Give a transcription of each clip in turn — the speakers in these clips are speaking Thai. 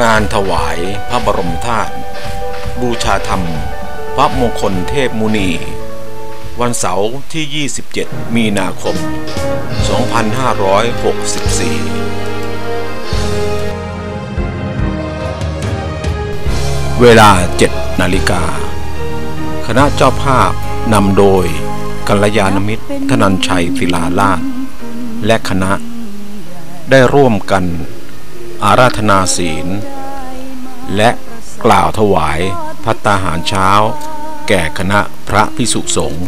งานถวายพระบรมธาตุบูชาธรรม พระมงคลเทพมุนี วันเสาร์ที่ 27 มีนาคม 2564 เวลา 7 นาฬิกา คณะเจ้าภาพนำโดยกัลยาณมิตรธนันชัยศิลาลาภและคณะได้ร่วมกัน อาราธนาศีล และกล่าวถวายพัตตาหารเช้า แก่คณะพระพิสุสงฆ์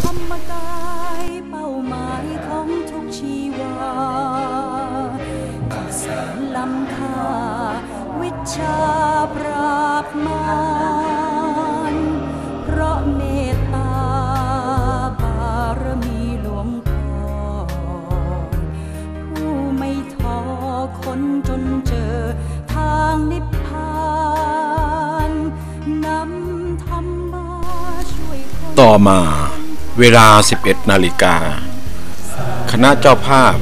อมา เวลา 11 นาฬิกา คณะเจ้าภาพ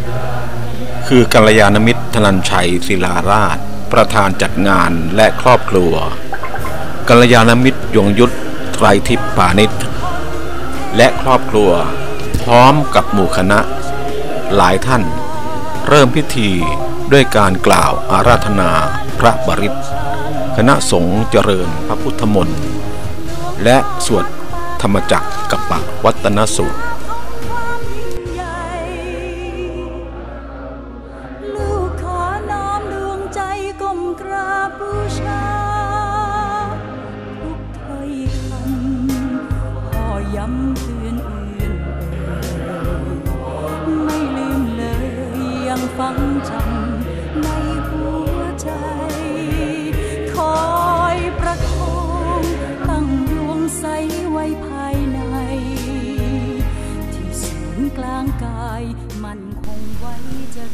คือกัลยาณมิตรธนันชัยศิลาราช ประธานจัดงานและครอบครัว กัลยาณมิตรยงยุทธไตรทิพย์ปานิชและครอบครัว พร้อมกับหมู่คณะ หลายท่าน เริ่มพิธีด้วยการกล่าวอาราธนาพระบริตคณะสงฆ์เจริญพระพุทธมนต์และสวด ธรรมจักรกับปะวัตนสูตร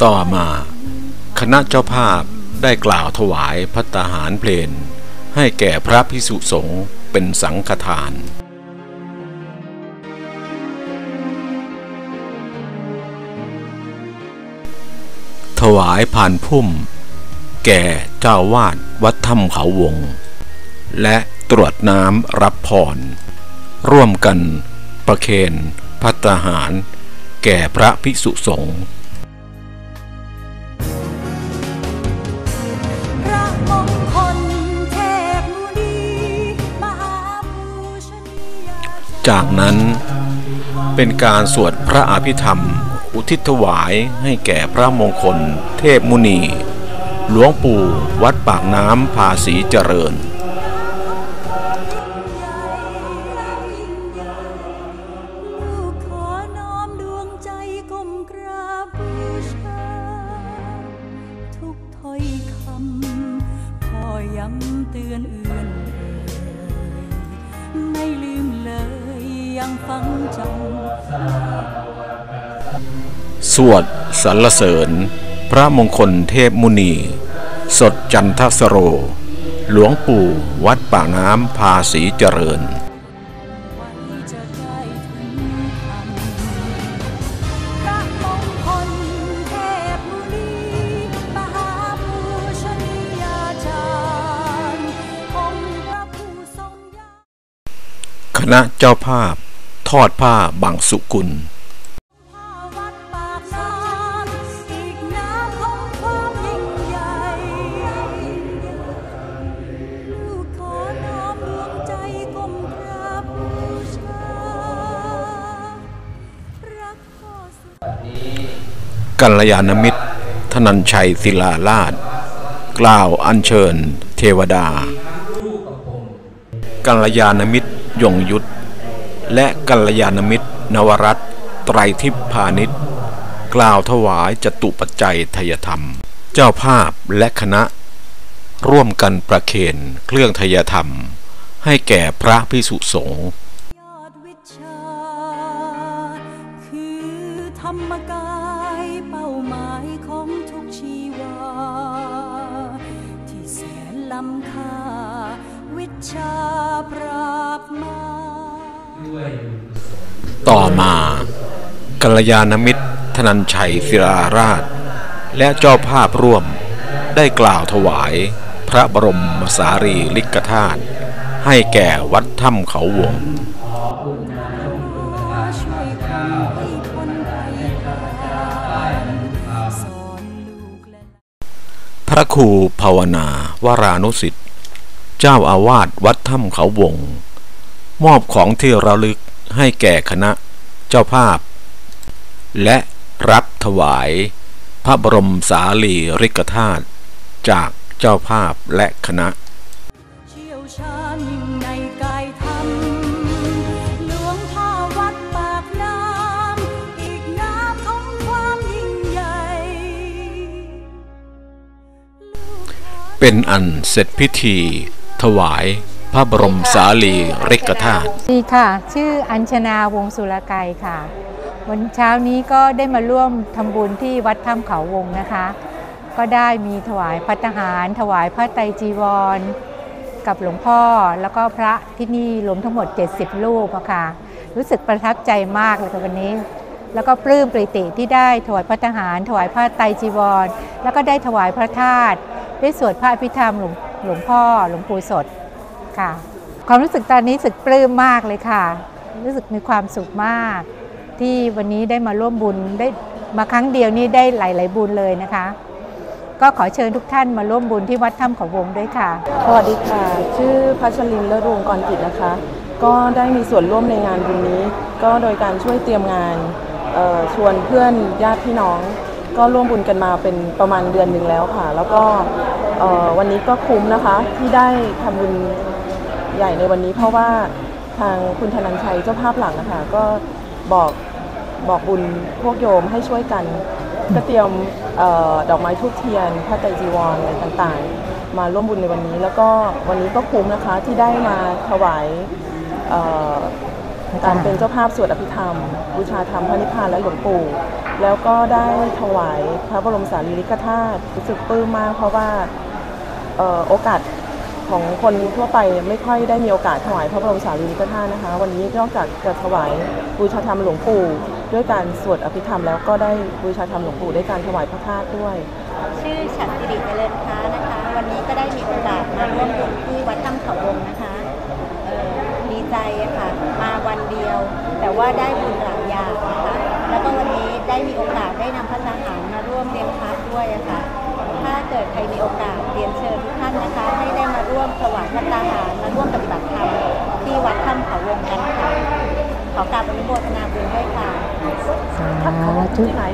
ต่อมาคณะเจ้าภาพได้กล่าวถวายพัตตาหารเพลนให้แก่พระพิสุสงฆ์เป็นสังฆทาน ถวายผ่านพุ่ม แก่เจ้าวาดวัดถ้ำเขาวง และตรวจน้ำรับพร ร่วมกันประเคนพัตตาหาร แก่พระภิกษุสงฆ์พระมงคลเทพมุนีมหาภูชนียาจารย์จากนั้นเป็นการสวดพระอภิธรรม อุทิศถวายให้แก่พระมงคล เทพมุนี หลวงปู่วัดปากน้ำภาษีเจริญ สวดสรรเสริญ พระมงคลเทพมุนี สดจันทสโร หลวงปู่วัดปากน้ำภาษีเจริญไว้จะได้ถึงธรรมพระมงคลเทพมุนีมหาภูชนียาจารย์องค์พระผู้ทรงญาคณะเจ้าภาพทอดผ้าบังสุกุล กัลยาณมิตร ธนันชัยศิลาราชกล่าวอัญเชิญ เทวดา กัลยาณมิตรยงยุทธและกัลยาณมิตร นวรัตน์ไตรทิพพาณิชย์กล่าวถวายจตุปัจจัยทยธรรม เจ้าภาพและคณะ ร่วมกันประเคนเครื่องทยธรรม ให้แก่พระพิสุสงฆ์ ธรรมกายเป้าหมายของทุกชีวา ที่แสนล้ำค่า วิชาปราบมาต่อมากัลยาณมิตร ธนันชัยศิราราช และเจ้าภาพร่วมได้กล่าวถวายพระบรมสารีริกธาตุให้แก่วัดถ้ำเขาวง ระครูภาวนา วรานุสิทธิ์ เจ้าอาวาสวัดถ้ำเขาวง มอบของที่ระลึกให้แก่คณะเจ้าภาพ และรับถวาย พระบรมสารีริกธาตุจากเจ้าภาพและคณะ เป็นอันเสร็จพิธี ถวาย พระบรมสารีริกธาตุสวัสดีค่ะ ชื่ออัญชนาวงสุรไกรค่ะ วันเช้านี้ก็ได้มาร่วมทำบุญที่วัดถ้ำเขาวงนะคะ ก็ได้มีถวายพัตหาร ถวายพระไตรจีวร กับหลวงพ่อแล้วก็พระที่นี่รวมทั้งหมด 70 รูปะค่ะ รู้สึกประทับใจมากเลยค่ะวันนี้แล้วก็ปลื้มปริติที่ได้ถวายพระทหาร ถวายพระไตรจีวร แล้วก็ได้ถวายพระธาตุ ได้สวดพระอภิธรรมหลวงหลวงพ่อหลวงปู่สดค่ะ ความรู้สึกตอนนี้รู้สึกปลื้มมากเลยค่ะ รู้สึกมีความสุขมาก ที่วันนี้ได้มาร่วมบุญได้มาครั้งเดียวนี่ได้หลาย ๆ บุญเลยนะคะ ก็ขอเชิญทุกท่านมาร่วมบุญที่วัดถ้ำเขาวงด้วยค่ะสวัสดีค่ะ ชื่อพัชรินเลิศวงกรกิจนะคะ ก็ได้มีส่วนร่วมในงานบุญนี้ ก็โดยการช่วยเตรียมงานชวนเพื่อนญาติพี่น้อง ก็ร่วมบุญกันมาเป็นประมาณเดือนหนึ่งแล้วค่ะ แล้วก็วันนี้ก็คุ้มนะคะที่ได้ทำบุญใหญ่ในวันนี้ เพราะว่าทางคุณธนันชัยเจ้าภาพหลังนะคะก็บอกบอกบุญพวกโยมให้ช่วยกันก็เตรียมออดอกไม้ทูบเทียนพระไตรจีวรอะไรต่างๆ มาร่วมบุญในวันนี้ แล้วก็วันนี้ก็คุ้มนะคะที่ได้มาถวายอ การเป็นเจ้าภาพสวดอภิธรรม บูชาธรรมพระนิพพานและหลวงปู่ แล้วก็ได้ถวายพระบรมสารีริกธาตุรู้สึกปลื้มมาก เพราะว่าออโอกาสของคนทั่วไปไม่ค่อยได้มีโอกาสถวายพระบรมสารีริกธาตุนะคะ วันนี้นอกจากจะถวายบูชาธรรมหลวงปู่ ด้วยการสวดอภิธรรม แล้วก็ได้บูชาธรรมหลวงปู่ด้วยการถวายพระธาตุด้วย ชื่อฉัตรสิริเจริญค้านะคะ วันนี้ก็ได้มีโอกาสมาร่วมบุญที่วัดถ้ำเขาวงนะคะ ใจอะค่ะ มาวันเดียว แต่ว่าได้บุญหลายอย่างนะคะแล้วก็วันนี้ได้มีโอกาสได้นำพระทหารมาร่วมเลี้ยงพระด้วยอะค่ะ ถ้าเกิดใครมีโอกาสเรียนเชิญทุกท่านนะคะ ให้ได้มาร่วมถวายพระทหารมาร่วมปฏิบัติธรรมที่วัดถ้ำเขาวงกันค่ะขอกราบอนุโมทนาบุญด้วยค่ะ สาธุ ที่ไหน